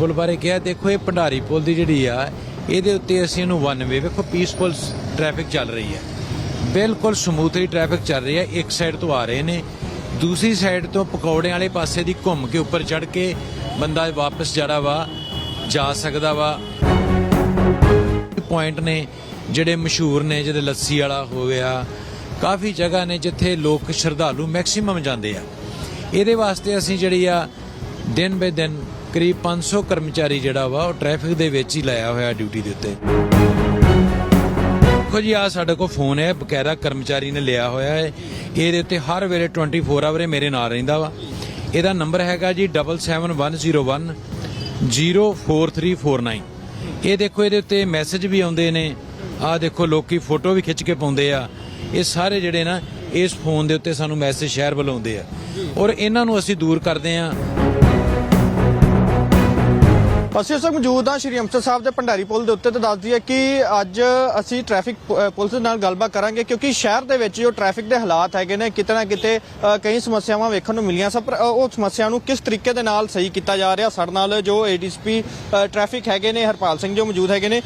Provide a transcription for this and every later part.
ਪੁਲ ਬਾਰੇ ਕਿਹਾ, ਦੇਖੋ ਇਹ ਭੰਡਾਰੀ ਪੁਲ ਦੀ ਜਿਹੜੀ ਆ, ਇਹਦੇ ਉੱਤੇ ਅਸੀਂ ਇਹਨੂੰ ਵਨ ਵੇ ਵੇਖੋ ਪੀਸਫੁਲ ਟ੍ਰੈਫਿਕ ਚੱਲ ਰਹੀ ਹੈ। ਬਿਲਕੁਲ ਸਮੂਥਲੀ ਟ੍ਰੈਫਿਕ ਚੱਲ ਰਹੀ ਹੈ, ਇੱਕ ਸਾਈਡ ਤੋਂ ਆ ਰਹੇ ਨੇ, ਦੂਸਰੀ ਸਾਈਡ ਤੋਂ ਪਕੌੜੇ ਵਾਲੇ ਪਾਸੇ ਦੀ ਘੁੰਮ ਕੇ ਉੱਪਰ ਚੜ ਕੇ ਬੰਦਾ ਵਾਪਸ ਜਿਹੜਾ ਵਾ, ਜਾ ਸਕਦਾ ਵਾ। ਪੁਆਇੰਟ ਨੇ ਜਿਹੜੇ ਮਸ਼ਹੂਰ ਨੇ ਜਿਹਦੇ ਲੱਸੀ ਵਾਲਾ ਹੋ ਗਿਆ, ਕਾਫੀ ਜਗ੍ਹਾ ਨੇ ਜਿੱਥੇ ਲੋਕ ਸ਼ਰਧਾਲੂ ਮੈਕਸਿਮਮ ਜਾਂਦੇ ਆ। ਇਹਦੇ ਵਾਸਤੇ ਅਸੀਂ ਜਿਹੜੀ ਆ, ਦਿਨ ਬੇ ਦਿਨ ਕਰੀਬ 500 ਕਰਮਚਾਰੀ ਜਿਹੜਾ ਵਾ ਉਹ ਟ੍ਰੈਫਿਕ ਦੇ ਵਿੱਚ ਹੀ ਲਾਇਆ ਹੋਇਆ ਡਿਊਟੀ ਦੇ ਉੱਤੇ। ਦੇਖੋ ਜੀ ਆ ਸਾਡੇ ਕੋਲ ਫੋਨ ਹੈ, ਬਕਾਇਦਾ ਕਰਮਚਾਰੀ ਨੇ ਲਿਆ ਹੋਇਆ ਹੈ। ਇਹਦੇ ਉੱਤੇ ਹਰ ਵੇਲੇ 24 ਆਵਰ ਮੇਰੇ ਨਾਲ ਰਹਿੰਦਾ ਵਾ। ਇਹਦਾ ਨੰਬਰ ਹੈਗਾ ਜੀ 77101 04349 ਇਹ ਦੇਖੋ, ਇਹਦੇ ਉੱਤੇ ਮੈਸੇਜ ਵੀ ਆਉਂਦੇ ਨੇ। ਆ ਦੇਖੋ, ਲੋਕੀ ਫੋਟੋ ਵੀ ਖਿੱਚ ਕੇ ਪਾਉਂਦੇ ਆ। ਇਹ ਸਾਰੇ ਜਿਹੜੇ ਨਾ, ਇਸ ਫੋਨ ਦੇ ਉੱਤੇ ਸਾਨੂੰ ਮੈਸੇਜ ਸ਼ਹਿਰ ਵੱਲੋਂ ਆਉਂਦੇ ਆ। ਔਰ ਇਹਨਾਂ ਨੂੰ ਅਸੀਂ ਦੂਰ ਕਰਦੇ ਆ। ਅਸੀਂ ਇਸ ਮੌਜੂਦ ਹਾਂ ਸ਼੍ਰੀ ਅੰਮ੍ਰਿਤਸਰ ਸਾਹਿਬ ਦੇ ਭੰਡਾਰੀ ਪੁਲ ਦੇ ਉੱਤੇ ਤੇ ਦੱਸਦੀ ਹੈ ਕਿ ਅੱਜ ਅਸੀਂ ਟ੍ਰੈਫਿਕ ਪ- ਅ, ਪੁਲਿਸ ਨਾਲ ਗੱਲਬਾਤ ਕਰਾਂਗੇ ਕਿਉਂਕਿ ਸ਼ਹਿਰ ਦੇ ਵਿੱਚ ਜੋ ਟ੍ਰੈਫਿਕ ਦੇ ਹਾਲਾਤ ਹੈਗੇ ਨੇ ਕਿਤੇ ਨਾ ਕਿਤੇ ਕਈ ਸਮੱਸਿਆਵਾਂ ਵੇਖਣ ਨੂੰ ਮਿਲੀਆਂ ਸਭ ਪਰ ਉਹ ਸਮੱਸਿਆ ਨੂੰ ਕਿਸ ਤਰੀਕੇ ਦੇ ਨਾਲ ਸਹੀ ਕੀਤਾ ਜਾ ਰਿਹਾ ਸਾਡੇ ਨਾਲ ਜੋ ਏਡੀਸੀਪੀ ਟ੍ਰੈਫਿਕ ਹੈਗੇ ਨੇ ਹਰਪਾਲ ਸਿੰਘ ਜੋ ਮੌਜੂਦ ਹੈਗੇ ਨੇ।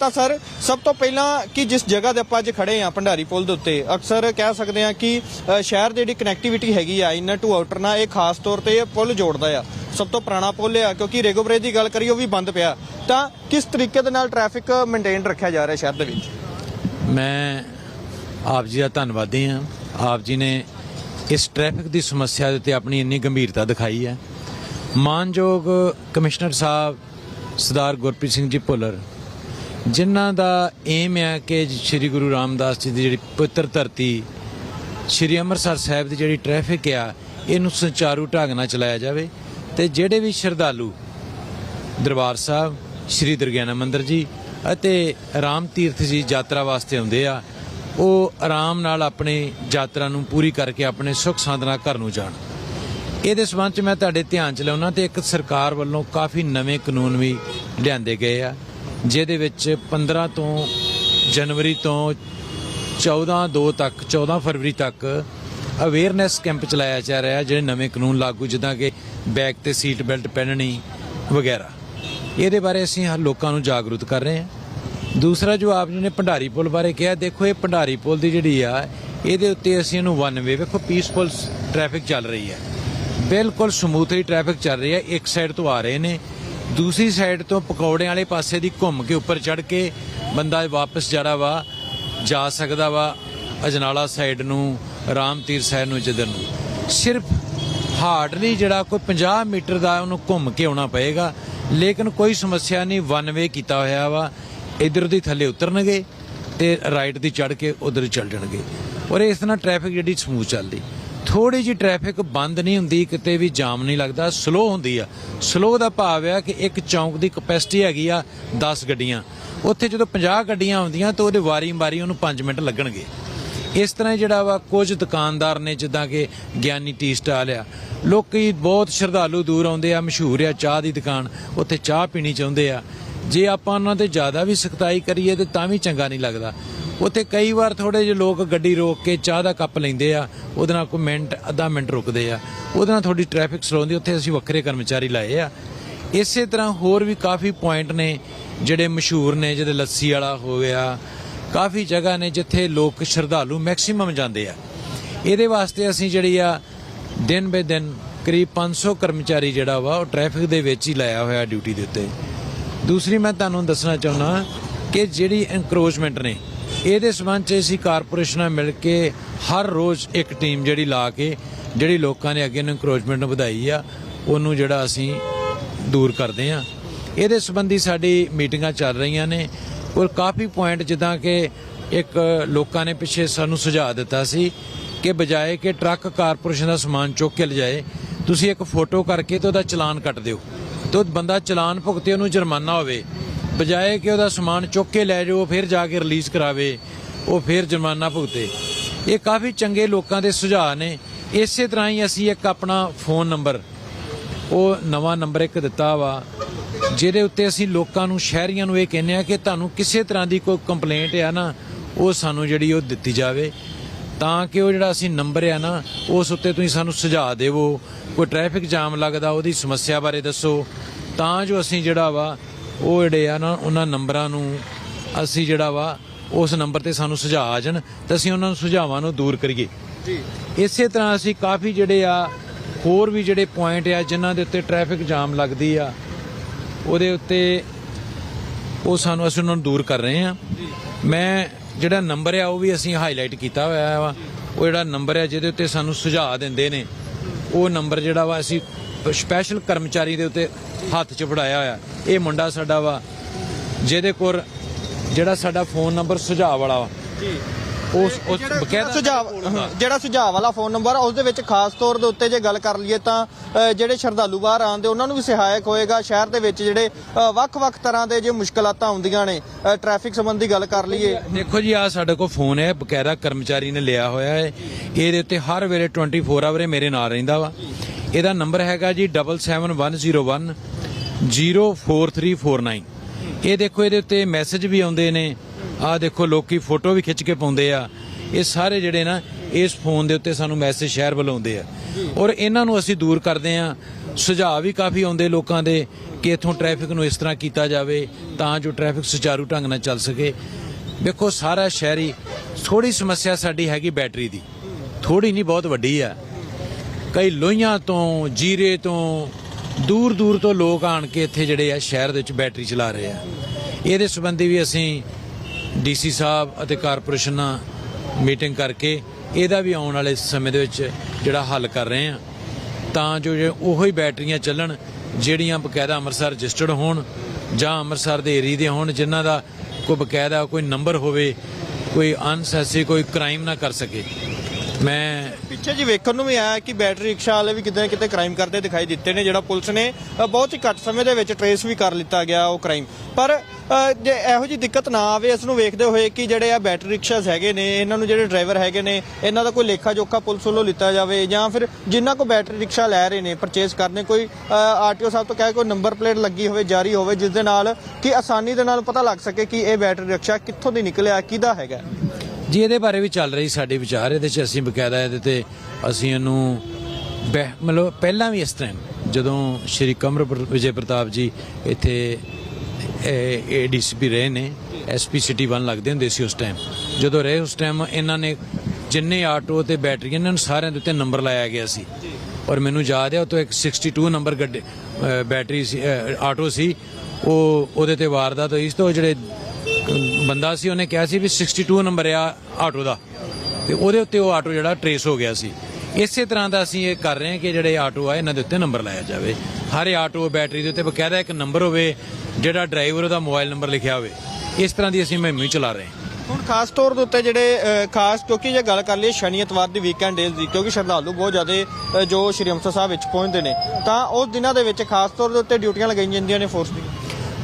ਤਾਂ ਸਰ ਸਭ ਤੋਂ ਪਹਿਲਾਂ ਕਿ ਜਿਸ ਜਗ੍ਹਾ ਦੇ ਆਪਾਂ ਅੱਜ ਖੜੇ ਹਾਂ ਭੰਡਾਰੀ ਪੁਲ ਦੇ ਉੱਤੇ ਅਕਸਰ ਕਹਿ ਸਕਦੇ ਹਾਂ ਕਿ ਸ਼ਹਿਰ ਦੀ ਜਿਹੜੀ ਕਨੈਕਟੀਵਿਟੀ ਹੈਗੀ ਆ ਇਨਰ ਟੂ ਆਊਟਰ ਨਾਲ ਇਹ ਖਾਸ ਤੌਰ ਤੇ ਇਹ ਪੁਲ ਜੋੜਦਾ ਆ। ਸਭ ਤੋਂ ਪੁਰਾਣਾ ਪੁਲ ਆ ਕਿਉਂਕਿ ਰੇਗੋਬਰੇ ਦੀ ਗੱਲ ਕਰੀਏ ਵੀ ਬੰਦ ਪਿਆ, ਤਾਂ ਕਿਸ ਤਰੀਕੇ ਦੇ ਨਾਲ ਟ੍ਰੈਫਿਕ ਮੇਨਟੇਨ ਰੱਖਿਆ ਜਾ ਰਿਹਾ ਸ਼ਹਿਰ ਦੇ ਵਿੱਚ? ਮੈਂ ਆਪ ਜੀ ਦਾ ਧੰਨਵਾਦੀ ਹਾਂ। ਆਪ ਜੀ ਨੇ ਇਸ ਟ੍ਰੈਫਿਕ ਦੀ ਸਮੱਸਿਆ ਦੇ ਉੱਤੇ ਆਪਣੀ ਇੰਨੀ ਗੰਭੀਰਤਾ ਦਿਖਾਈ ਹੈ। ਮਾਨਯੋਗ ਕਮਿਸ਼ਨਰ ਸਾਹਿਬ ਸਰਦਾਰ ਗੁਰਪ੍ਰੀਤ ਸਿੰਘ ਜੀ ਭੁੱਲਰ, ਜਿਨ੍ਹਾਂ ਦਾ ਏਮ ਹੈ ਕਿ ਸ੍ਰੀ ਗੁਰੂ ਰਾਮਦਾਸ ਜੀ ਦੀ ਜਿਹੜੀ ਪਵਿੱਤਰ ਧਰਤੀ, ਸ੍ਰੀ ਅੰਮ੍ਰਿਤਸਰ ਸਾਹਿਬ ਦੀ ਜਿਹੜੀ ਟ੍ਰੈਫਿਕ ਆ, ਇਹਨੂੰ ਸੁਚਾਰੂ ਢੰਗ ਨਾਲ ਚਲਾਇਆ ਜਾਵੇ ਤੇ ਜਿਹੜੇ ਵੀ ਸ਼ਰਧਾਲੂ ਦਰਬਾਰ ਸਾਹਿਬ, ਸ੍ਰੀ ਦੁਰਗਿਆਨਾ ਮੰਦਿਰ ਜੀ ਅਤੇ ਰਾਮ ਤੀਰਥ ਜੀ ਯਾਤਰਾ ਵਾਸਤੇ ਆਉਂਦੇ ਆ। ਉਹ ਆਰਾਮ ਨਾਲ ਆਪਣੀ ਯਾਤਰਾ ਨੂੰ ਪੂਰੀ ਕਰਕੇ ਆਪਣੇ ਸੁੱਖ ਸਾਂਦ ਨਾਲ ਘਰ ਨੂੰ ਜਾਣ। ਇਹਦੇ ਸਬੰਧ ਚ ਮੈਂ ਤੁਹਾਡੇ ਧਿਆਨ ਚ ਲਿਆਉਣਾ ਤੇ ਇੱਕ ਸਰਕਾਰ ਵੱਲੋਂ ਕਾਫੀ ਨਵੇਂ ਕਾਨੂੰਨ ਵੀ ਲਿਆਂਦੇ ਗਏ ਆ, ਜਿਹਦੇ ਵਿੱਚ 15 ਤੋਂ ਜਨਵਰੀ ਤੋਂ 14 2 ਤੱਕ 14 ਫਰਵਰੀ ਤੱਕ ਅਵੇਅਰਨੈਸ ਕੈਂਪ ਚਲਾਇਆ ਜਾ ਰਿਹਾ, ਜਿਹੜੇ ਨਵੇਂ ਕਾਨੂੰਨ ਲਾਗੂ ਜਿੱਦਾਂ ਕਿ ਬੈਕ ਤੇ ਸੀਟ ਬੈਲਟ ਪਹਿਨਣੀ ਵਗੈਰਾ। ਇਹਦੇ ਬਾਰੇ ਅਸੀਂ ਹਰ ਲੋਕਾਂ ਨੂੰ ਜਾਗਰੂਕ ਕਰ ਰਹੇ ਹਾਂ। ਦੂਸਰਾ ਜੋ ਆਪ ਜੀ ਨੇ ਭੰਡਾਰੀ ਪੁਲ ਬਾਰੇ ਕਿਹਾ, ਦੇਖੋ ਇਹ ਭੰਡਾਰੀ ਪੁਲ ਦੀ ਜਿਹੜੀ ਆ, ਇਹਦੇ ਉੱਤੇ ਅਸੀਂ ਇਹਨੂੰ ਵਨ ਵੇ ਵੇਖੋ ਪੀਸਫੁਲ ਟ੍ਰੈਫਿਕ ਚੱਲ ਰਹੀ ਹੈ। ਬਿਲਕੁਲ ਸਮੂਥਲੀ ਟ੍ਰੈਫਿਕ ਚੱਲ ਰਹੀ ਹੈ, ਇੱਕ ਸਾਈਡ ਤੋਂ ਆ ਰਹੇ ਨੇ। ਦੂਸਰੀ ਸਾਈਡ ਤੋਂ ਪਕੌੜਿਆਂ ਵਾਲੇ ਪਾਸੇ ਦੀ ਘੁੰਮ ਕੇ ਉੱਪਰ ਚੜ ਕੇ ਬੰਦਾ ਵਾਪਸ ਜਿਹੜਾ ਵਾ, ਜਾ ਸਕਦਾ ਵਾ ਅਜਨਾਲਾ ਸਾਈਡ ਨੂੰ, ਰਾਮਤੀਰ ਸਾਈਡ ਨੂੰ ਜਿੱਧਰ ਨੂੰ। ਸਿਰਫ ਹਾਰਡਲੀ ਜਿਹੜਾ ਕੋਈ 50 ਮੀਟਰ ਦਾ ਉਹਨੂੰ ਘੁੰਮ ਕੇ ਆਉਣਾ ਪਏਗਾ। ਲੇਕਿਨ ਕੋਈ ਸਮੱਸਿਆ ਨਹੀਂ ਵਨ ਵੇ ਕੀਤਾ ਹੋਇਆ ਵਾ। ਇਧਰ ਦੀ ਥੱਲੇ ਉਤਰਨਗੇ ਤੇ ਰਾਈਟ ਦੀ ਚੜ ਕੇ ਉਧਰ ਚੱਲ ਜਾਣਗੇ। ਔਰ ਇਸ ਤਰ੍ਹਾਂ ਟ੍ਰੈਫਿਕ ਜਿਹੜੀ ਸਮੂਥ ਚੱਲਦੀ। ਥੋੜੀ ਜੀ ਟ੍ਰੈਫਿਕ ਬੰਦ ਨਹੀਂ ਹੁੰਦੀ, ਕਿਤੇ ਵੀ ਜਾਮ ਨਹੀਂ ਲੱਗਦਾ ਸਲੋ ਹੁੰਦੀ ਆ। ਸਲੋ ਦਾ ਭਾਵ ਆ ਕਿ ਇੱਕ ਚੌਂਕ ਦੀ ਕਪੈਸਿਟੀ ਹੈਗੀ ਆ 10 ਗੱਡੀਆਂ। ਉੱਥੇ ਜਦੋਂ 50 ਗੱਡੀਆਂ ਆਉਂਦੀਆਂ ਤਾਂ ਉਹਦੇ ਵਾਰੀ-ਵਾਰੀ ਉਹਨੂੰ 5 ਮਿੰਟ ਲੱਗਣਗੇ। ਇਸ ਤਰ੍ਹਾਂ ਹੀ ਜਿਹੜਾ ਵਾ ਕੁਝ ਦੁਕਾਨਦਾਰ ਨੇ ਜਿੱਦਾਂ ਕਿ ਗਿਆਨੀ ਟੀ ਸਟਾਲ ਆ ਲੋਕੀ ਬਹੁਤ ਸ਼ਰਧਾਲੂ ਦੂਰ ਆਉਂਦੇ ਆ, ਮਸ਼ਹੂਰ ਆ ਚਾਹ ਦੀ ਦੁਕਾਨ, ਉੱਥੇ ਚਾਹ ਪੀਣੀ ਚਾਹੁੰਦੇ ਆ। ਜੇ ਆਪਾਂ ਉਹਨਾਂ ਤੇ ਜ਼ਿਆਦਾ ਵੀ ਸਖਤਾਈ ਕਰੀਏ ਤੇ ਤਾਂ ਵੀ ਚੰਗਾ ਨਹੀਂ ਲੱਗਦਾ। ਉੱਥੇ ਕਈ ਵਾਰ ਥੋੜੇ ਜਿਹੇ ਲੋਕ ਗੱਡੀ ਰੋਕ ਕੇ ਚਾਹ ਦਾ ਕੱਪ ਲੈਂਦੇ ਆ, ਉਹਦੇ ਨਾਲ ਕੋਈ ਮਿੰਟ, ਅੱਧਾ ਮਿੰਟ ਰੁਕਦੇ ਆ। ਉਹਦੇ ਨਾਲ ਥੋੜੀ ਟ੍ਰੈਫਿਕ ਸਲੋ ਹੁੰਦੀ ਉੱਥੇ ਅਸੀਂ ਵੱਖਰੇ ਕਰਮਚਾਰੀ ਲਾਏ ਆ। ਇਸੇ ਤਰ੍ਹਾਂ ਹੋਰ ਵੀ ਕਾਫੀ ਪੁਆਇੰਟ ਨੇ ਜਿਹੜੇ ਮਸ਼ਹੂਰ ਨੇ, ਜਿਹਦੇ ਲੱਸੀ ਵਾਲਾ ਹੋ ਗਿਆ। ਕਾਫੀ ਜਗ੍ਹਾ ਨੇ ਜਿੱਥੇ ਲੋਕ ਸ਼ਰਧਾਲੂ ਮੈਕਸਿਮਮ ਜਾਂਦੇ ਆ। ਇਹਦੇ ਵਾਸਤੇ ਅਸੀਂ ਜਿਹੜੀ ਆ ਦਿਨ ਬੇ ਦਿਨ ਕਰੀਬ 500 ਕਰਮਚਾਰੀ ਜਿਹੜਾ ਵਾ, ਉਹ ਟ੍ਰੈਫਿਕ ਦੇ ਵਿੱਚ ਹੀ ਲਾਇਆ ਹੋਇਆ ਡਿਊਟੀ ਦੇ ਉੱਤੇ। ਦੂਸਰੀ ਮੈਂ ਤੁਹਾਨੂੰ ਦੱਸਣਾ ਚਾਹੁੰਦਾ ਕਿ ਜਿਹੜੀ ਐਨਕਰੋਚਮੈਂਟ ਨੇ, ਇਹਦੇ ਸਬੰਧ ਚ ਅਸੀਂ ਕਾਰਪੋਰੇਸ਼ਨਾਂ ਮਿਲ ਕੇ ਹਰ ਰੋਜ਼ ਇੱਕ ਟੀਮ ਜਿਹੜੀ ਲਾ ਕੇ, ਜਿਹੜੀ ਲੋਕਾਂ ਨੇ ਅੱਗੇ ਨੂੰ ਐਨਕਰੋਚਮੈਂਟ ਵਧਾਈ ਆ, ਉਹਨੂੰ ਜਿਹੜਾ ਅਸੀਂ ਦੂਰ ਕਰਦੇ ਆ। ਇਹਦੇ ਸੰਬੰਧੀ ਸਾਡੀ ਮੀਟਿੰਗਾਂ ਚੱਲ ਰਹੀਆਂ ਨੇ ਔਰ ਕਾਫੀ ਪੁਆਇੰਟ ਜਿੱਦਾਂ ਕਿ ਇੱਕ ਲੋਕਾਂ ਨੇ ਪਿੱਛੇ ਸਾਨੂੰ ਸੁਝਾਅ ਦਿੱਤਾ ਸੀ ਕਿ ਬਜਾਏ ਕਿ ਟਰੱਕ ਕਾਰਪੋਰੇਸ਼ਨ ਦਾ ਸਮਾਨ ਚੁੱਕ ਕੇ ਲਿਜਾਏ, ਤੁਸੀਂ ਇੱਕ ਫੋਟੋ ਕਰਕੇ ਤੇ ਉਹਦਾ ਚਲਾਨ ਕੱਟ ਦਿਓ। ਤੇ ਉਹ ਬੰਦਾ ਚਲਾਨ ਭੁਗਤੇ, ਉਹਨੂੰ ਜੁਰਮਾਨਾ ਹੋਵੇ। ਬਜਾਏ ਕਿ ਉਹਦਾ ਸਮਾਨ ਚੁੱਕ ਕੇ ਲੈ ਜਾਓ ਫਿਰ ਜਾ ਕੇ ਰਿਲੀਜ਼ ਕਰਾਵੇ, ਉਹ ਫਿਰ ਜੁਰਮਾਨਾ ਭੁਗਤੇ। ਇਹ ਕਾਫੀ ਚੰਗੇ ਲੋਕਾਂ ਦੇ ਸੁਝਾਅ ਨੇ। ਇਸੇ ਤਰ੍ਹਾਂ ਹੀ ਅਸੀਂ ਇੱਕ ਆਪਣਾ ਫੋਨ ਨੰਬਰ, ਉਹ ਨਵਾਂ ਨੰਬਰ ਇੱਕ ਦਿੱਤਾ ਵਾ, ਜਿਹਦੇ ਉੱਤੇ ਅਸੀਂ ਲੋਕਾਂ ਨੂੰ, ਸ਼ਹਿਰੀਆਂ ਨੂੰ ਇਹ ਕਹਿੰਦੇ ਆ ਕਿ ਤੁਹਾਨੂੰ ਕਿਸੇ ਤਰ੍ਹਾਂ ਦੀ ਕੋਈ ਕੰਪਲੇਂਟ ਆ ਨਾ, ਉਹ ਸਾਨੂੰ ਜਿਹੜੀ ਉਹ ਦਿੱਤੀ ਜਾਵੇ। ਤਾਂ ਕਿ ਉਹ ਜਿਹੜਾ ਅਸੀਂ ਨੰਬਰ ਆ ਨਾ ਉਸ ਉੱਤੇ ਤੁਸੀਂ ਸਾਨੂੰ ਸੁਝਾਅ ਦੇਵੋ। ਕੋਈ ਟ੍ਰੈਫਿਕ ਜਾਮ ਲੱਗਦਾ ਉਹਦੀ ਸਮੱਸਿਆ ਬਾਰੇ ਦੱਸੋ। ਤਾਂ ਜੋ ਅਸੀਂ ਜਿਹੜਾ ਵਾ ਉਹ ਜਿਹੜੇ ਆ ਨਾ ਉਹਨਾਂ ਨੰਬਰਾਂ ਨੂੰ ਅਸੀਂ ਜਿਹੜਾ ਵਾ ਉਸ ਨੰਬਰ ਤੇ ਸਾਨੂੰ ਸੁਝਾਅ ਆ ਜਾਣ ਤੇ ਅਸੀਂ ਉਹਨਾਂ ਨੂੰ ਸੁਝਾਵਾਂ ਨੂੰ ਦੂਰ ਕਰੀਏ। ਜੀ। ਇਸੇ ਤਰ੍ਹਾਂ ਅਸੀਂ ਕਾਫੀ ਜਿਹੜੇ ਆ ਹੋਰ ਵੀ ਜਿਹੜੇ ਪੁਆਇੰਟ ਆ ਜਿਨ੍ਹਾਂ ਦੇ ਉੱਤੇ ਟ੍ਰੈਫਿਕ ਜਾਮ ਲੱਗਦੀ ਆ ਉਹਦੇ ਉੱਤੇ ਉਹ ਸਾਨੂੰ ਅਸੀਂ ਉਹਨਾਂ ਨੂੰ ਦੂਰ ਕਰ ਰਹੇ ਆ ਮੈਂ ਜਿਹੜਾ ਨੰਬਰ ਆ, ਉਹ ਵੀ ਅਸੀਂ ਹਾਈਲਾਈਟ ਕੀਤਾ ਹੋਇਆ ਵਾ। ਉਹ ਜਿਹੜਾ ਨੰਬਰ ਆ, ਜਿਹਦੇ ਉੱਤੇ ਸਾਨੂੰ ਸੁਝਾਅ ਦਿੰਦੇ ਨੇ। ਉਹ ਨੰਬਰ ਜਿਹੜਾ ਵਾ, ਅਸੀਂ ਸਪੈਸ਼ਲ ਕਰਮਚਾਰੀ ਦੇ ਉੱਤੇ ਹੱਥ 'ਚ ਫੜਾਇਆ ਹੋਇਆ। ਇਹ ਮੁੰਡਾ ਸਾਡਾ ਵਾ, ਜਿਹਦੇ ਕੋਲ ਜਿਹੜਾ ਸਾਡਾ ਫੋਨ ਨੰਬਰ ਸੁਝਾਅ ਵਾਲਾ ਵਾ। ਜੀ। ਉਸ ਉਸ ਬਕਾਇਦਾ ਸੁਝਾਅ ਜਿਹੜਾ ਸੁਝਾਅ ਵਾਲਾ ਫੋਨ ਨੰਬਰ ਆ ਉਸ ਦੇ ਵਿੱਚ ਖਾਸ ਤੌਰ ਦੇ ਉੱਤੇ ਜੇ ਗੱਲ ਕਰ ਲਈਏ ਤਾਂ ਅ, ਜਿਹੜੇ ਸ਼ਰਧਾਲੂ ਬਾਹਰ ਆਉਂਦੇ ਉਹਨਾਂ ਨੂੰ ਵੀ ਸਹਾਇਕ ਹੋਏਗਾ। ਸ਼ਹਿਰ ਦੇ ਵਿੱਚ ਜਿਹੜੇ ਅ, ਵੱਖ-ਵੱਖ ਤਰ੍ਹਾਂ ਦੇ ਜੇ ਮੁਸ਼ਕਲਾਤਾਂ ਆਉਂਦੀਆਂ ਨੇ ਅ, ਟ੍ਰੈਫਿਕ ਸੰਬੰਧੀ ਗੱਲ ਕਰ ਲਈਏ। ਦੇਖੋ ਜੀ ਆ ਸਾਡੇ ਕੋਲ ਫੋਨ ਹੈ ਬਕਾਇਦਾ ਕਰਮਚਾਰੀ ਨੇ ਲਿਆ ਹੋਇਆ ਹੈ। ਇਹਦੇ ਉੱਤੇ ਹਰ ਵੇਲੇ 24 ਆਵਰ ਮੇਰੇ ਨਾਲ ਰਹਿੰਦਾ ਵਾ। ਇਹਦਾ ਨੰਬਰ ਹੈਗਾ ਜੀ 77101 04349 ਇਹ ਦੇਖੋ ਇਹਦੇ ਉੱਤੇ ਮੈਸੇਜ ਵੀ ਆਉਂਦੇ ਨੇ। ਆ ਦੇਖੋ, ਲੋਕੀ ਫੋਟੋ ਵੀ ਖਿੱਚ ਕੇ ਪਾਉਂਦੇ ਆ। ਇਹ ਸਾਰੇ ਜਿਹੜੇ ਨਾ, ਇਸ ਫੋਨ ਦੇ ਉੱਤੇ ਸਾਨੂੰ ਮੈਸੇਜ ਸ਼ਹਿਰ ਵੱਲੋਂ ਆਉਂਦੇ ਆ। ਔਰ ਇਹਨਾਂ ਨੂੰ ਅਸੀਂ ਦੂਰ ਕਰਦੇ ਆ। ਸੁਝਾਅ ਵੀ ਕਾਫੀ ਆਉਂਦੇ ਲੋਕਾਂ ਦੇ ਕਿ ਇਥੋਂ ਟ੍ਰੈਫਿਕ ਨੂੰ ਇਸ ਤਰ੍ਹਾਂ ਕੀਤਾ ਜਾਵੇ, ਤਾਂ ਜੋ ਟ੍ਰੈਫਿਕ ਸੁਚਾਰੂ ਢੰਗ ਨਾਲ ਚੱਲ ਸਕੇ। ਦੇਖੋ, ਸਾਰਾ ਸ਼ਹਿਰੀ ਥੋੜੀ ਸਮੱਸਿਆ ਸਾਡੀ ਹੈਗੀ ਬੈਟਰੀ ਦੀ। ਥੋੜੀ ਨਹੀਂ, ਬਹੁਤ ਵੱਡੀ ਆ। ਕਈ ਲੋਹੀਆਂ ਤੋਂ, ਜੀਰੇ ਤੋਂ ਦੂਰ ਦੂਰ ਤੋਂ ਲੋਕ ਆਣ ਕੇ ਇੱਥੇ ਜਿਹੜੇ ਆ, ਸ਼ਹਿਰ ਦੇ ਵਿੱਚ ਬੈਟਰੀ ਚਲਾ ਰਹੇ ਆ। ਇਹਦੇ ਸੰਬੰਧੀ ਵੀ ਅਸੀਂ ਡੀਸੀ ਸਾਹਿਬ ਅਤੇ ਕਾਰਪੋਰੇਸ਼ਨ ਨਾਲ ਮੀਟਿੰਗ ਕਰਕੇ ਇਹਦਾ ਵੀ ਆਉਣ ਵਾਲੇ ਸਮੇਂ ਦੇ ਵਿੱਚ ਜਿਹੜਾ ਹੱਲ ਕਰ ਰਹੇ ਆ ਤਾਂ ਜੋ ਜੇ ਉਹੋ ਹੀ ਬੈਟਰੀਆਂ ਚੱਲਣ, ਜਿਹੜੀਆਂ ਬਕਾਇਦਾ ਅੰਮ੍ਰਿਤਸਰ ਰਜਿਸਟਰਡ ਹੋਣ ਜਾਂ ਅੰਮ੍ਰਿਤਸਰ ਦੇ ਏਰੀਏ ਦੇ ਹੋਣ, ਜਿਨ੍ਹਾਂ ਦਾ ਕੋਈ ਬਕਾਇਦਾ ਕੋਈ ਨੰਬਰ ਹੋਵੇ, ਕੋਈ ਅਨਸੈਸੀ ਕੋਈ ਕ੍ਰਾਈਮ ਨਾ ਕਰ ਸਕੇ। ਮੈਂ ਪਿੱਛੇ ਜੀ ਵੇਖਣ ਨੂੰ ਵੀ ਆਇਆ ਕਿ ਬੈਟਰੀ ਰਿਕਸ਼ਾ ਵਾਲੇ ਵੀ ਕਿਤੇ ਨਾ ਕਿਤੇ ਕ੍ਰਾਈਮ ਕਰਦੇ ਦਿਖਾਈ ਦਿੱਤੇ ਨੇ ਜਿਹੜਾ ਪੁਲਿਸ ਨੇ ਅ, ਬਹੁਤ ਹੀ ਘੱਟ ਸਮੇਂ ਦੇ ਵਿੱਚ ਟਰੇਸ ਵੀ ਕਰ ਲਿੱਤਾ ਗਿਆ ਉਹ ਕ੍ਰਾਈਮ ਪਰ ਅ, ਜੇ ਇਹੋ ਜੀ ਦਿੱਕਤ ਨਾ ਆਵੇ ਇਸ ਨੂੰ ਵੇਖਦੇ ਹੋਏ ਕਿ ਜਿਹੜੇ ਆ ਬੈਟਰੀ ਰਿਕਸ਼ਾਸ ਹੈਗੇ ਨੇ ਇਹਨਾਂ ਨੂੰ ਜਿਹੜੇ ਡਰਾਈਵਰ ਹੈਗੇ ਨੇ ਇਹਨਾਂ ਦਾ ਕੋਈ ਲੇਖਾ ਜੋਖਾ ਪੁਲਿਸ ਵੱਲੋਂ ਲਿੱਤਾ ਜਾਵੇ ਜਾਂ ਫਿਰ ਜਿਨ੍ਹਾਂ ਕੋ ਬੈਟਰੀ ਰਿਕਸ਼ਾ ਲੈ ਰਹੇ ਨੇ ਪਰਚੇਸ ਕਰਨੇ ਕੋਈ ਆਰਟੀਓ ਸਾਹਿਬ ਤੋਂ ਕਹੇ ਕੋਈ ਨੰਬਰ ਪਲੇਟ ਲੱਗੀ ਹੋਵੇ ਜਾਰੀ ਹੋਵੇ ਜਿਸ ਦੇ ਨਾਲ ਕਿ ਆਸਾਨੀ ਦੇ ਨਾਲ ਪਤਾ ਲੱਗ ਸਕੇ ਕਿ ਇਹ ਬੈਟਰੀ ਰਿਕਸ਼ਾ ਕਿੱਥੋਂ ਦੀ ਨਿਕਲਿਆ ਕਿਹਦਾ ਹੈਗਾ। ਜੀ, ਇਹਦੇ ਬਾਰੇ ਵੀ ਚੱਲ ਰਹੀ ਸਾਡੇ ਵਿਚਾਰ, ਇਹਦੇ 'ਚ ਅਸੀਂ ਬਕਾਇਦਾ ਇਹਦੇ ਤੇ ਅਸੀਂ ਇਹਨੂੰ ਬਹਿ- ਮਤਲਬ ਪਹਿਲਾਂ ਵੀ ਇਸ ਟਾਈਮ ਜਦੋਂ ਸ਼੍ਰੀ ਕਮਰ ਵਿਜੇ ਪ੍ਰਤਾਪ ਜੀ ਇੱਥੇ ਏਡੀਸੀਪੀ ਰਹੇ ਨੇ ਐਸਪੀ ਸਿਟੀ 1 ਲੱਗਦੇ ਹੁੰਦੇ ਸੀ ਉਸ ਟਾਈਮ ਜਦੋਂ ਰਹੇ ਉਸ ਟਾਈਮ ਇਹਨਾਂ ਨੇ ਜਿੰਨੇ ਆਟੋ ਤੇ ਬੈਟਰੀਆਂ ਇਹਨਾਂ ਨੂੰ ਸਾਰਿਆਂ ਦੇ ਉੱਤੇ ਨੰਬਰ ਲਾਇਆ ਗਿਆ ਸੀ। ਔਰ ਮੈਨੂੰ ਯਾਦ ਹੈ ਉਹ ਤੋਂ ਇੱਕ 62 ਨੰਬਰ ਗੱਡੀ ਬੈਟਰੀ ਸੀ ਆਟੋ ਸੀ, ਉਹ, ਉਹਦੇ ਤੇ ਵਾਰਦਾਤ ਹੋਈ ਸੀ, ਤੇ ਉਹ ਜਿਹੜੇ ਬੰਦਾ ਸੀ, ਉਹਨੇ ਕਿਹਾ ਸੀ ਵੀ 62 ਨੰਬਰ ਆ ਆਟੋ ਦਾ। ਤੇ ਉਹਦੇ ਉੱਤੇ ਉਹ ਆਟੋ ਜਿਹੜਾ ਟਰੇਸ ਹੋ ਗਿਆ ਸੀ। ਇਸੇ ਤਰ੍ਹਾਂ ਦਾ ਅਸੀਂ ਇਹ ਕਰ ਰਹੇ ਹਾਂ ਕਿ ਜਿਹੜੇ ਆਟੋ ਆ, ਇਹਨਾਂ ਦੇ ਉੱਤੇ ਨੰਬਰ ਲਾਇਆ ਜਾਵੇ। ਹਰ ਆਟੋ ਬੈਟਰੀ ਦੇ ਉੱਤੇ ਬਕਾਇਦਾ ਇੱਕ ਨੰਬਰ ਹੋਵੇ, ਜਿਹੜਾ ਡਰਾਈਵਰ ਉਹਦਾ ਮੋਬਾਈਲ ਨੰਬਰ ਲਿਖਿਆ ਹੋਵੇ। ਇਸ ਤਰ੍ਹਾਂ ਦੀ ਅਸੀਂ ਮੁਹਿੰਮ ਹੀ ਚਲਾ ਰਹੇ ਹਾਂ। ਹੁਣ ਖਾਸ ਤੌਰ ਦੇ ਉੱਤੇ ਜਿਹੜੇ ਖਾਸ ਕਿਉਂਕਿ ਜੇ ਗੱਲ ਕਰ ਲਈਏ ਸ਼ਨੀ ਐਤਵਾਰ ਦੀ ਵੀਕਐਂਡ ਡੇਜ਼ ਦੀ, ਕਿਉਂਕਿ ਸ਼ਰਧਾਲੂ ਬਹੁਤ ਜ਼ਿਆਦਾ ਜੋ ਸ਼੍ਰੀ ਅੰਮ੍ਰਿਤਸਰ ਸਾਹਿਬ ਵਿੱਚ ਪਹੁੰਚਦੇ ਨੇ, ਤਾਂ ਉਸ ਦਿਨਾਂ ਦੇ ਵਿੱਚ ਖਾਸ ਤੌਰ ਦੇ ਉੱਤੇ ਡਿਊਟੀਆਂ ਲਗਾਈਆਂ ਜਾਂਦੀਆਂ ਨੇ ਫੋਰਸ ਦੀ।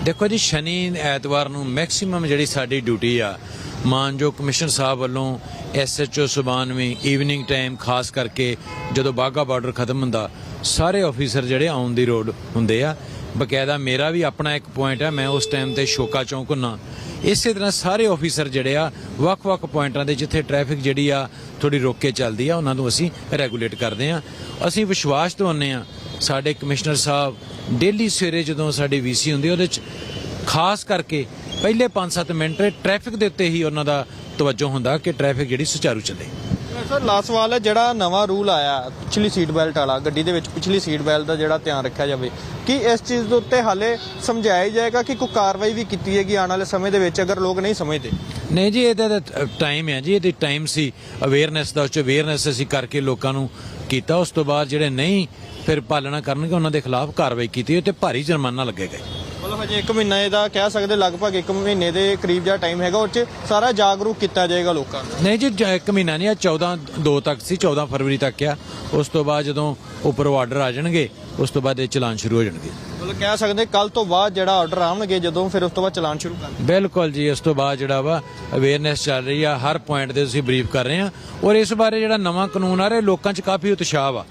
ਦੇਖੋ ਜੀ, ਸ਼ਨੀ ਐਤਵਾਰ ਨੂੰ ਮੈਕਸਿਮਮ ਜਿਹੜੀ ਸਾਡੀ ਡਿਊਟੀ ਆ ਮਾਨਜੋ ਕਮਿਸ਼ਨਰ ਸਾਹਿਬ ਵੱਲੋਂ ਐਸਐਚਓ ਸੁਬਾਨਵੀਂ ਈਵਨਿੰਗ ਟਾਈਮ ਖਾਸ ਕਰਕੇ ਜਦੋਂ ਬਾਗਾ ਬਾਰਡਰ ਖਤਮ ਹੁੰਦਾ, ਸਾਰੇ ਆਫੀਸਰ ਜਿਹੜੇ ਆਨ ਦੀ ਰੋਡ ਹੁੰਦੇ ਆ। ਬਕਾਇਦਾ ਮੇਰਾ ਵੀ ਆਪਣਾ ਇੱਕ ਪੁਆਇੰਟ ਆ, ਮੈਂ ਉਸ ਟਾਈਮ ਤੇ ਸ਼ੋਕਾ ਚੌਂਕ ਹੁੰਨਾ। ਇਸੇ ਤਰ੍ਹਾਂ ਸਾਰੇ ਆਫੀਸਰ ਜਿਹੜੇ ਆ, ਵੱਖ-ਵੱਖ ਪੁਆਇੰਟਾਂ ਦੇ ਜਿੱਥੇ ਟ੍ਰੈਫਿਕ ਜਿਹੜੀ ਆ ਥੋੜੀ ਰੋਕ ਕੇ ਚੱਲਦੀ ਆ, ਉਹਨਾਂ ਨੂੰ ਅਸੀਂ ਰੈਗੂਲੇਟ ਕਰਦੇ ਆ। ਅਸੀਂ ਵਿਸ਼ਵਾਸ ਦਿਵਾਉਂਦੇ ਆ ਸਾਡੇ ਕਮਿਸ਼ਨਰ ਸਾਹਿਬ ਡੇਲੀ ਸਵੇਰੇ ਜਦੋਂ ਸਾਡੀ ਵੀਸੀ ਹੁੰਦੀ ਉਹਦੇ ਚ ਖਾਸ ਕਰਕੇ ਪਹਿਲੇ 5-7 ਮਿੰਟ ਟ੍ਰੈਫਿਕ ਦੇ ਉੱਤੇ ਹੀ ਉਹਨਾਂ ਦਾ ਤਵੱਜੋ ਹੁੰਦਾ ਕਿ ਟ੍ਰੈਫਿਕ ਜਿਹੜੀ ਸੁਚਾਰੂ ਚੱਲੇ। ਸਰ ਲਾਸਟ ਸਵਾਲ ਹੈ ਜਿਹੜਾ ਨਵਾਂ ਰੂਲ ਆਇਆ ਪਿਛਲੀ ਸੀਟ ਬੈਲਟ ਵਾਲਾ ਗੱਡੀ ਦੇ ਵਿੱਚ ਪਿਛਲੀ ਸੀਟ ਬੈਲਟ ਦਾ ਜਿਹੜਾ ਧਿਆਨ ਰੱਖਿਆ ਜਾਵੇ ਕੀ ਇਸ ਚੀਜ਼ ਦੇ ਉੱਤੇ ਹਾਲੇ ਸਮਝਾਇਆ ਜਾਏਗਾ ਕਿ ਕੋਈ ਕਾਰਵਾਈ ਵੀ ਕੀਤੀ ਹੈਗੀ ਆਉਣ ਵਾਲੇ ਸਮੇਂ ਦੇ ਵਿੱਚ ਅਗਰ ਲੋਕ ਨਹੀਂ ਸਮਝਦੇ? ਨਹੀਂ ਜੀ ਇਹਦਾ ਟਾਈਮ ਹੈ ਜੀ ਇਹਦੀ ਟਾਈਮ ਸੀ ਅਵੇਅਰਨੈਸ ਦਾ ਉਸ ਅਵੇਅਰਨੈਸ ਅਸੀਂ ਕਰਕੇ ਲੋਕਾਂ ਨੂੰ ਕੀਤਾ ਉਸ ਤੋਂ ਬਾਅਦ ਜਿਹੜੇ ਨਹੀਂ ਫਿਰ ਪਾਲਣਾ ਕਰਨਗੇ ਉਹਨਾਂ ਦੇ ਖਿਲਾਫ ਕਾਰਵਾਈ ਕੀਤੀ ਤੇ ਭਾਰੀ ਜੁਰਮਾਨਾ ਲੱਗੇਗਾ ਮਤਲਬ ਹਜੇ 1 ਮਹੀਨਾ ਇਹਦਾ ਕਹਿ ਸਕਦੇ ਲਗਭਗ 1 ਮਹੀਨੇ ਦੇ ਕਰੀਬ ਜਿਹਾ ਟਾਈਮ ਹੈਗਾ ਉਹ 'ਚ ਸਾਰਾ ਜਾਗਰੂਕ ਕੀਤਾ ਜਾਏਗਾ ਲੋਕਾਂ ਨੂੰ। ਨਹੀਂ ਜੀ ਜ- ਇੱਕ ਮਹੀਨਾ ਨਹੀਂ ਆ 14 2 ਤੱਕ ਸੀ 14 ਫਰਵਰੀ ਤੱਕ ਆ। ਉਸ ਤੋਂ ਬਾਅਦ ਜਦੋਂ ਉੱਪਰ ਆਰਡਰ ਆ ਜਾਣਗੇ ਉਸ ਤੋਂ ਬਾਅਦ ਇਹ ਚਲਾਨ ਸ਼ੁਰੂ ਹੋ ਜਾਣਗੇ। ਮਤਲਬ ਕਹਿ ਸਕਦੇ ਕੱਲ ਤੋਂ ਬਾਅਦ ਜਿਹੜਾ ਆਰਡਰ ਆਉਣਗੇ ਜਦੋਂ ਫਿਰ ਉਸ ਤੋਂ ਬਾਅਦ ਚਲਾਨ ਸ਼ੁਰੂ ਕਰਨਾ ਬਿਲਕੁਲ ਜੀ ਇਸ ਤੋਂ ਬਾਅਦ ਜਿਹੜਾ ਵਾ ਅਵੇਅਰਨੈਸ ਚੱਲ ਰਹੀ ਆ ਹਰ ਪੁਆਇੰਟ ਤੇ ਅਸੀਂ ਬਰੀਫ ਕਰ ਰਹੇ ਆ। ਔਰ ਇਸ ਬਾਰੇ ਜਿਹੜਾ ਨਵਾਂ ਕਾਨੂੰਨ ਆ ਰਿਹਾ ਲੋਕਾਂ 'ਚ ਕਾਫੀ ਉਤਸ਼ਾਹ ਵਾ।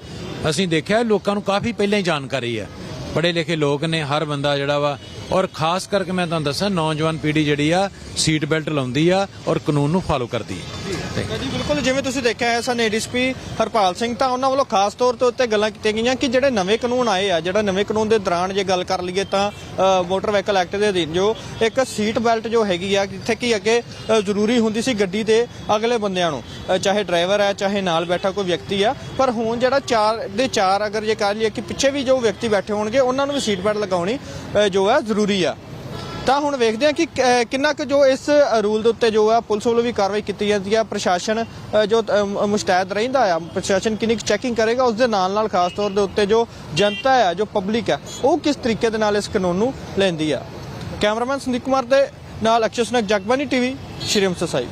ਅਸੀਂ ਦੇਖਿਆ ਲੋਕਾਂ ਨੂੰ ਕਾਫੀ ਪਹਿਲਾਂ ਹੀ ਜਾਣਕਾਰੀ ਹੈ। ਪੜ੍ਹੇ ਲਿਖੇ ਲੋਕ ਨੇ, ਹਰ ਬੰਦਾ ਜਿਹੜਾ ਵਾ ਔਰ ਖਾਸ ਕਰਕੇ ਮੈਂ ਤੁਹਾਨੂੰ ਦੱਸਾਂ, ਨੌਜਵਾਨ ਪੀੜ੍ਹੀ ਜਿਹੜੀ ਆ ਸੀਟ ਬੈਲਟ ਲਾਉਂਦੀ ਆ ਔਰ ਕਾਨੂੰਨ ਨੂੰ ਫਾਲੋ ਕਰਦੀ ਹੈ ਜੀ, ਬਿਲਕੁਲ। ਜਿਵੇਂ ਤੁਸੀਂ ਦੇਖਿਆ ਹੈ ਸਨ ਏਡੀਸਪੀ ਹਰਪਾਲ ਸਿੰਘ ਤਾਂ ਉਹਨਾਂ ਵੱਲੋਂ ਖਾਸ ਤੌਰ ਤੇ ਉੱਤੇ ਗੱਲਾਂ ਕੀਤੀਆਂ ਗਈਆਂ ਕਿ ਜਿਹੜੇ ਨਵੇਂ ਕਾਨੂੰਨ ਆਏ ਆ, ਜਿਹੜਾ ਨਵੇਂ ਕਾਨੂੰਨ ਦੇ ਦੌਰਾਨ ਜੇ ਗੱਲ ਕਰ ਲਈਏ ਤਾਂ ਮੋਟਰ ਵਹੀਕਲ ਐਕਟ ਦੇ ਅਧੀਨ ਜੋ ਇੱਕ ਸੀਟ ਬੈਲਟ ਜੋ ਹੈਗੀ ਆ, ਜਿੱਥੇ ਕਿ ਅੱਗੇ ਜ਼ਰੂਰੀ ਹੁੰਦੀ ਸੀ ਗੱਡੀ ਦੇ ਅਗਲੇ ਬੰਦਿਆਂ ਨੂੰ ਚਾਹੇ ਡਰਾਈਵਰ ਹੈ ਚਾਹੇ ਨਾਲ ਬੈਠਾ ਕੋਈ ਵਿਅਕਤੀ ਆ, ਪਰ ਹੁਣ ਜਿਹੜਾ ਚਾਰ ਦੇ ਚਾਰ ਅਗਰ ਜੇ ਕਰ ਲਈਏ ਕਿ ਪਿੱਛੇ ਵੀ ਜੋ ਵਿਅਕਤੀ ਬੈਠੇ ਹੋਣਗੇ, ਉਹਨਾਂ ਨੂੰ ਵੀ ਸੀਟ ਬੈਲਟ ਲਗਾਉਣੀ ਜੋ ਹੈ ਜ਼ਰੂਰੀ ਆ। ਤਾਂ ਹੁਣ ਵੇਖਦੇ ਹਾਂ ਕਿ ਕਿੰਨਾ ਕੁ ਜੋ ਇਸ ਰੂਲ ਦੇ ਉੱਤੇ ਜੋ ਆ, ਪੁਲਿਸ ਵੱਲੋਂ ਵੀ ਕਾਰਵਾਈ ਕੀਤੀ ਜਾਂਦੀ ਆ। ਪ੍ਰਸ਼ਾਸਨ ਜੋ ਮੁਸ਼ਤੈਦ ਰਹਿੰਦਾ ਆ, ਪ੍ਰਸ਼ਾਸਨ ਕਿੰਨੀ ਚੈਕਿੰਗ ਕਰੇਗਾ ਉਸ ਦੇ ਨਾਲ ਨਾਲ ਖਾਸ ਤੌਰ ਦੇ ਉੱਤੇ ਜੋ ਜਨਤਾ ਆ, ਜੋ ਪਬਲਿਕ ਆ, ਉਹ ਕਿਸ ਤਰੀਕੇ ਦੇ ਨਾਲ ਇਸ ਕਾਨੂੰਨ ਨੂੰ ਲੈਂਦੀ ਆ। ਕੈਮਰਾਮੈਨ ਸੰਦੀਪ ਕੁਮਾਰ ਦੇ ਨਾਲ ਅਕਸ਼ਰ ਸਨਕ ਜਗਬਾਨੀ ਟੀਵੀ ਸ਼੍ਰੀ ਅੰਮ੍ਰਿਤਸਰ ਸਾਹਿਬ